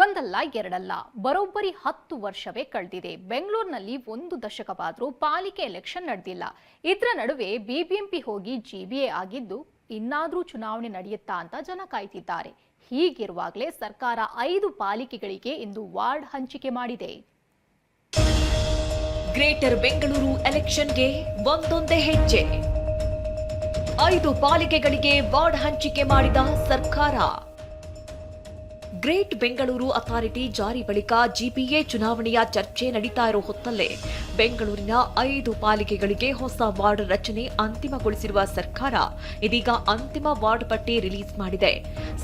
ಒಂದಲ್ಲ, ಎರಡಲ್ಲ, ಬರೋಬ್ಬರಿ ಹತ್ತು ವರ್ಷವೇ ಕಳೆದಿದೆ. ಬೆಂಗಳೂರಿನಲ್ಲಿ ಒಂದು ದಶಕವಾದರೂ ಪಾಲಿಕೆ ಎಲೆಕ್ಷನ್ ನಡೆದಿಲ್ಲ. ಇದರ ನಡುವೆ ಬಿಬಿಎಂಪಿ ಹೋಗಿ ಜಿಬಿಎ ಆಗಿದ್ದು ಇನ್ನಾದರೂ ಚುನಾವಣೆ ನಡೆಯುತ್ತಾ ಅಂತ ಜನ ಕಾಯ್ತಿದ್ದಾರೆ. ಹೀಗಿರುವಾಗಲೇ ಸರ್ಕಾರ ಐದು ಪಾಲಿಕೆಗಳಿಗೆ ಇಂದು ವಾರ್ಡ್ ಹಂಚಿಕೆ ಮಾಡಿದೆ. ಗ್ರೇಟರ್ ಬೆಂಗಳೂರು ಎಲೆಕ್ಷನ್ಗೆ ಒಂದೊಂದೇ ಹೆಜ್ಜೆ. ಐದು ಪಾಲಿಕೆಗಳಿಗೆ ವಾರ್ಡ್ ಹಂಚಿಕೆ ಮಾಡಿದ ಸರ್ಕಾರ. ಗ್ರೇಟ್ ಬೆಂಗಳೂರು ಅಥಾರಿಟಿ ಜಾರಿ ಬಳಿಕ ಜಿಪಿಎ ಚುನಾವಣೆಯ ಚರ್ಚೆ ನಡೀತಾ ಇರೋ ಹೊತ್ತಲ್ಲೇ ಬೆಂಗಳೂರಿನ ಐದು ಪಾಲಿಕೆಗಳಿಗೆ ಹೊಸ ವಾರ್ಡ್ ರಚನೆ ಅಂತಿಮಗೊಳಿಸಿರುವ ಸರ್ಕಾರ ಇದೀಗ ಅಂತಿಮ ವಾರ್ಡ್ ಪಟ್ಟಿ ರಿಲೀಸ್ ಮಾಡಿದೆ.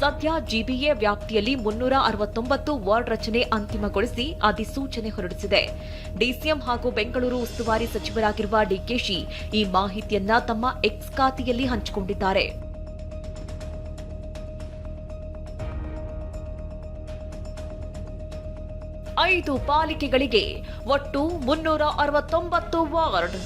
ಸದ್ಯ ಜಿಬಿಎ ವ್ಯಾಪ್ತಿಯಲ್ಲಿ ಮುನ್ನೂರ ಅರವತ್ತೊಂಬತ್ತು ವಾರ್ಡ್ ರಚನೆ ಅಂತಿಮಗೊಳಿಸಿ ಅಧಿಸೂಚನೆ ಹೊರಡಿಸಿದೆ. ಡಿಸಿಎಂ ಹಾಗೂ ಬೆಂಗಳೂರು ಉಸ್ತುವಾರಿ ಸಚಿವರಾಗಿರುವ ಡಿಕೆಶಿ ಈ ಮಾಹಿತಿಯನ್ನ ತಮ್ಮ ಎಕ್ಸ್ ಖಾತೆಯಲ್ಲಿ ಹಂಚಿಕೊಂಡಿದ್ದಾರೆ. ಐದು ಪಾಲಿಕೆಗಳಿಗೆ ಒಟ್ಟು ಮುನ್ನೂರ ಅರವತ್ತೊಂಬತ್ತು ವಾರ್ಡ್.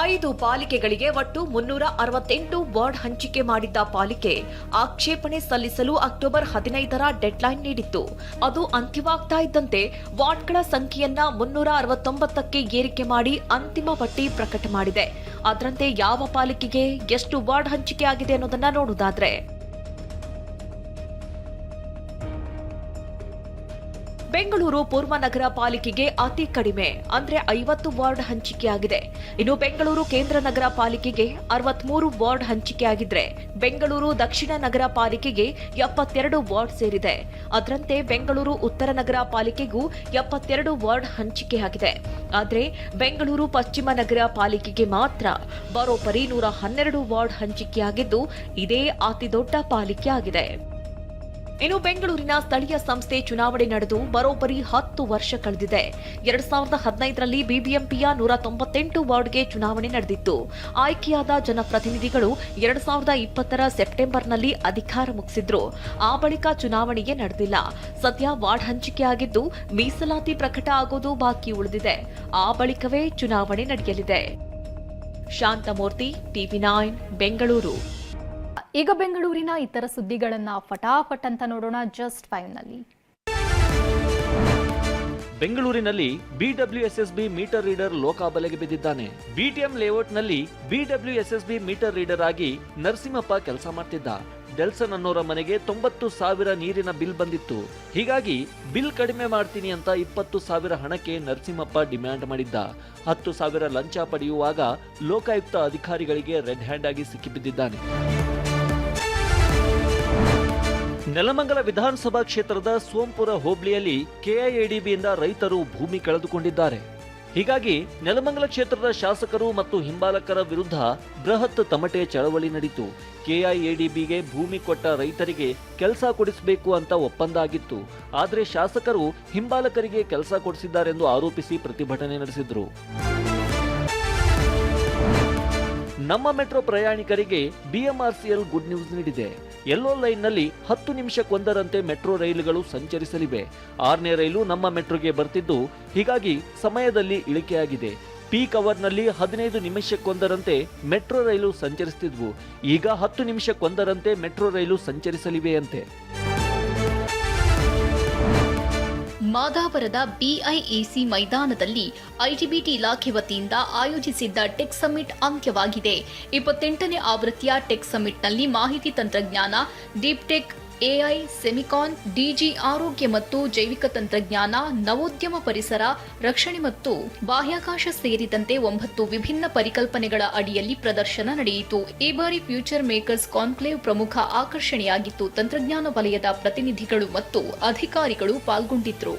ಐದು ಪಾಲಿಕೆಗಳಿಗೆ ಒಟ್ಟು ಮುನ್ನೂರ ಅರವತ್ತೆಂಟು ವಾರ್ಡ್ ಹಂಚಿಕೆ ಮಾಡಿದ್ದ ಪಾಲಿಕೆ ಆಕ್ಷೇಪಣೆ ಸಲ್ಲಿಸಲು ಅಕ್ಟೋಬರ್ ಹದಿನೈದರ ಡೆಡ್ಲೈನ್ ನೀಡಿತ್ತು. ಅದು ಅಂತ್ಯವಾಗ್ತಾ ಇದ್ದಂತೆ ವಾರ್ಡ್ಗಳ ಸಂಖ್ಯೆಯನ್ನ ಮುನ್ನೂರ ಅರವತ್ತೊಂಬತ್ತಕ್ಕೆ ಏರಿಕೆ ಮಾಡಿ ಅಂತಿಮ ಪಟ್ಟಿ ಪ್ರಕಟ ಮಾಡಿದೆ. ಅದರಂತೆ ಯಾವ ಪಾಲಿಕೆಗೆ ಎಷ್ಟು ವಾರ್ಡ್ ಹಂಚಿಕೆ ಆಗಿದೆ ಅನ್ನೋದನ್ನ ನೋಡುವುದಾದ್ರೆ ಬೆಂಗಳೂರು ಪೂರ್ವ ನಗರ ಪಾಲಿಕೆಗೆ ಅತಿ ಕಡಿಮೆ, ಅಂದ್ರೆ ಐವತ್ತು ವಾರ್ಡ್ ಹಂಚಿಕೆಯಾಗಿದೆ. ಇನ್ನು ಬೆಂಗಳೂರು ಕೇಂದ್ರ ನಗರ ಪಾಲಿಕೆಗೆ ಅರವತ್ಮೂರು ವಾರ್ಡ್ ಹಂಚಿಕೆಯಾಗಿದ್ರೆ, ಬೆಂಗಳೂರು ದಕ್ಷಿಣ ನಗರ ಪಾಲಿಕೆಗೆ ಎಪ್ಪತ್ತೆರಡು ವಾರ್ಡ್ ಸೇರಿದೆ. ಅದರಂತೆ ಬೆಂಗಳೂರು ಉತ್ತರ ನಗರ ಪಾಲಿಕೆಗೂ ಎಪ್ಪತ್ತೆರಡು ವಾರ್ಡ್ ಹಂಚಿಕೆಯಾಗಿದೆ. ಆದರೆ ಬೆಂಗಳೂರು ಪಶ್ಚಿಮ ನಗರ ಪಾಲಿಕೆಗೆ ಮಾತ್ರ ಬರೋಬ್ಬರಿ ನೂರ ಹನ್ನೆರಡು ವಾರ್ಡ್ ಹಂಚಿಕೆಯಾಗಿದ್ದು, ಇದೇ ಅತಿದೊಡ್ಡ ಪಾಲಿಕೆ ಆಗಿದೆ. ಇನ್ನು ಬೆಂಗಳೂರಿನ ಸ್ಥಳೀಯ ಸಂಸ್ಥೆ ಚುನಾವಣೆ ನಡೆದು ಬರೋಬ್ಬರಿ ಹತ್ತು ವರ್ಷ ಕಳೆದಿದೆ. ಎರಡ್ ಸಾವಿರದ ಹದಿನೈದರಲ್ಲಿ ಬಿಬಿಎಂಪಿಯ ನೂರ ತೊಂಬತ್ತೆಂಟು ವಾರ್ಡ್ಗೆ ಚುನಾವಣೆ ನಡೆದಿತ್ತು. ಆಯ್ಕೆಯಾದ ಜನಪ್ರತಿನಿಧಿಗಳು ಎರಡ್ ಸಾವಿರದ ಇಪ್ಪತ್ತರ ಸೆಪ್ಟೆಂಬರ್ನಲ್ಲಿ ಅಧಿಕಾರ ಮುಗಿಸಿದ್ರು. ಆ ಬಳಿಕ ಚುನಾವಣೆಯೇ ನಡೆದಿಲ್ಲ. ಸದ್ಯ ವಾರ್ಡ್ ಹಂಚಿಕೆಯಾಗಿದ್ದು ಮೀಸಲಾತಿ ಪ್ರಕಟ ಆಗೋದು ಬಾಕಿ ಉಳಿದಿದೆ. ಆ ಬಳಿಕವೇ ಚುನಾವಣೆ ನಡೆಯಲಿದೆ. Shantamurthy, TV nine, Bengaluru. ಈಗ ಬೆಂಗಳೂರಿನ ಇತರ ಸುದ್ದಿಗಳನ್ನ ಫಟಾಫಟ್ ಅಂತ ನೋಡೋಣ ಜಸ್ಟ್ ಫೈವ್ನಲ್ಲಿ ಬೆಂಗಳೂರಿನಲ್ಲಿ ಬಿಡಬ್ಲ್ಯೂಎಸ್ಎಸ್ಬಿ ಮೀಟರ್ ರೀಡರ್ ಲೋಕಾಬಲೆಗೆ ಬಿದ್ದಿದ್ದಾನೆ. ಬಿಟಿಎಂ ಲೇಔಟ್ನಲ್ಲಿ ಬಿಡಬ್ಲ್ಯೂಎಸ್ಎಸ್ಬಿ ಮೀಟರ್ ರೀಡರ್ ಆಗಿ ನರಸಿಂಹಪ್ಪ ಕೆಲಸ ಮಾಡ್ತಿದ್ದ. ಡೆಲ್ಸನ್ ಅನ್ನೋರ ಮನೆಗೆ ತೊಂಬತ್ತು ಸಾವಿರ ನೀರಿನ ಬಿಲ್ ಬಂದಿತ್ತು. ಹೀಗಾಗಿ ಬಿಲ್ ಕಡಿಮೆ ಮಾಡ್ತೀನಿ ಅಂತ ಇಪ್ಪತ್ತು ಸಾವಿರ ಹಣಕ್ಕೆ ನರಸಿಂಹಪ್ಪ ಡಿಮ್ಯಾಂಡ್ ಮಾಡಿದ್ದ. ಹತ್ತು ಸಾವಿರ ಲಂಚ ಪಡೆಯುವಾಗ ಲೋಕಾಯುಕ್ತ ಅಧಿಕಾರಿಗಳಿಗೆ ರೆಡ್ ಹ್ಯಾಂಡ್ ಆಗಿ ಸಿಕ್ಕಿಬಿದ್ದಿದ್ದಾನೆ. ನೆಲಮಂಗಲ ವಿಧಾನಸಭಾ ಕ್ಷೇತ್ರದ ಸೋಂಪುರ ಹೋಬಳಿಯಲ್ಲಿ ಕೆಐಎಡಿಬಿಯಿಂದ ರೈತರು ಭೂಮಿ ಕಳೆದುಕೊಂಡಿದ್ದಾರೆ. ಹೀಗಾಗಿ ನೆಲಮಂಗಲ ಕ್ಷೇತ್ರದ ಶಾಸಕರು ಮತ್ತು ಹಿಂಬಾಲಕರ ವಿರುದ್ಧ ಬೃಹತ್ ತಮಟೆ ಚಳವಳಿ ನಡೆಯಿತು ಕೆಐಎಡಿಬಿಗೆ ಭೂಮಿ ಕೊಟ್ಟ ರೈತರಿಗೆ ಕೆಲಸ ಕೊಡಿಸಬೇಕು ಅಂತ ಒಪ್ಪಂದ ಆಗಿತ್ತು ಆದರೆ ಶಾಸಕರು ಹಿಂಬಾಲಕರಿಗೆ ಕೆಲಸ ಕೊಡಿಸಿದ್ದಾರೆಂದು ಆರೋಪಿಸಿ ಪ್ರತಿಭಟನೆ ನಡೆಸಿದ್ರು. ನಮ್ಮ ಮೆಟ್ರೋ ಪ್ರಯಾಣಿಕರಿಗೆ ಬಿಎಂಆರ್ಸಿಎಲ್ ಗುಡ್ ನ್ಯೂಸ್ ನೀಡಿದೆ. ಯೆಲ್ಲೋ ಲೈನ್ನಲ್ಲಿ ಹತ್ತು ನಿಮಿಷಕ್ಕೊಂದರಂತೆ ಮೆಟ್ರೋ ರೈಲುಗಳು ಸಂಚರಿಸಲಿವೆ. ಆರನೇ ರೈಲು ನಮ್ಮ ಮೆಟ್ರೋಗೆ ಬರ್ತಿದ್ದು, ಹೀಗಾಗಿ ಸಮಯದಲ್ಲಿ ಇಳಿಕೆಯಾಗಿದೆ. ಪೀಕ್ ಅವರ್ನಲ್ಲಿ ಹದಿನೈದು ನಿಮಿಷಕ್ಕೊಂದರಂತೆ ಮೆಟ್ರೋ ರೈಲು ಸಂಚರಿಸುತ್ತಿದ್ವು ಈಗ ಹತ್ತು ನಿಮಿಷಕ್ಕೊಂದರಂತೆ ಮೆಟ್ರೋ ರೈಲು ಸಂಚರಿಸಲಿವೆಯಂತೆ. ಮಾದಾವರದ ಬಿಐಎಸಿ ಮೈದಾನದಲ್ಲಿ ಐಟಿಬಿಟಿ ಇಲಾಖೆ ವತಿಯಿಂದ ಆಯೋಜಿಸಿದ್ದ ಟೆಕ್ ಸಮಿಟ್ ಅಂತ್ಯವಾಗಿದೆ. ಇಪ್ಪತ್ತೆಂಟನೇ ಆವೃತ್ತಿಯ ಟೆಕ್ ಸಮಿಟ್ನಲ್ಲಿ ಮಾಹಿತಿ ತಂತ್ರಜ್ಞಾನ, deep tech AI, semicon, digi ಆರೋಗ್ಯ ಮತ್ತು ಜೈವಿಕ ತಂತ್ರಜ್ಞಾನ, ನವೋದ್ಯಮ ಪರಿಸರ, ರಕ್ಷಣೆ ಮತ್ತು ಬಾಹ್ಯಾಕಾಶ ಸೇರಿದಂತೆ ಒಂಬತ್ತು ವಿಭಿನ್ನ ಪರಿಕಲ್ಪನೆಗಳ ಅಡಿಯಲ್ಲಿ ಪ್ರದರ್ಶನ ನಡೆಯಿತು. ಈ ಬಾರಿ ಫ್ಯೂಚರ್ ಮೇಕರ್ಸ್ ಕಾನ್ಕ್ಲೇವ್ ಪ್ರಮುಖ ಆಕರ್ಷಣೆಯಾಗಿತ್ತು. ತಂತ್ರಜ್ಞಾನ ವಲಯದ ಪ್ರತಿನಿಧಿಗಳು ಮತ್ತು ಅಧಿಕಾರಿಗಳು ಪಾಲ್ಗೊಂಡಿದ್ದರು